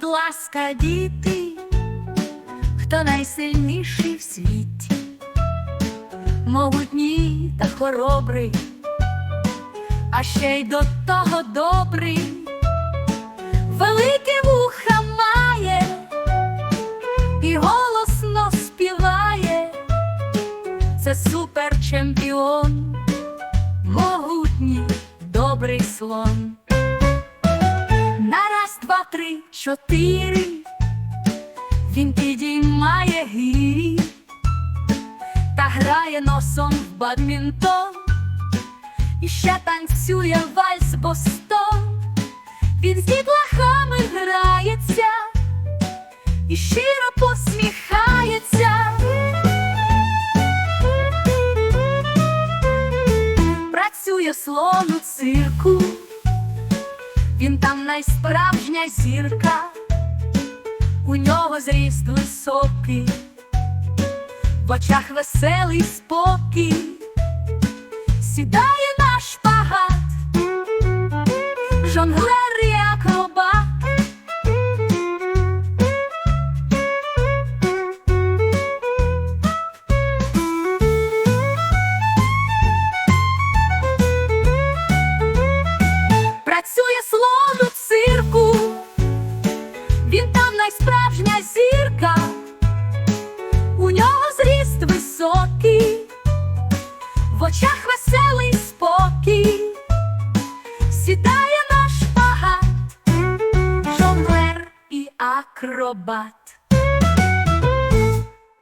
казка діти, хто найсильніший в світі, могутній та хоробрий, а ще й до того добрий, велике вуха має і голосно співає, це суперчемпіон, могутній добрий слон. Раз, два, три, чотири. Він підіймає гірі та грає носом в бадмінтон. І ще танцює вальс бостон. Він з дітлахами грається і щиро посміхається. Працює слон у цирку. Він там найсправжня зірка, у нього зріст високий, в очах веселий спокій, сідає на шпагат, жонглер і акробат. Працює цирку, він там найсправжня зірка, у нього зріст високий, в очах веселий спокій, сідає на шпагат, жонглер і акробат.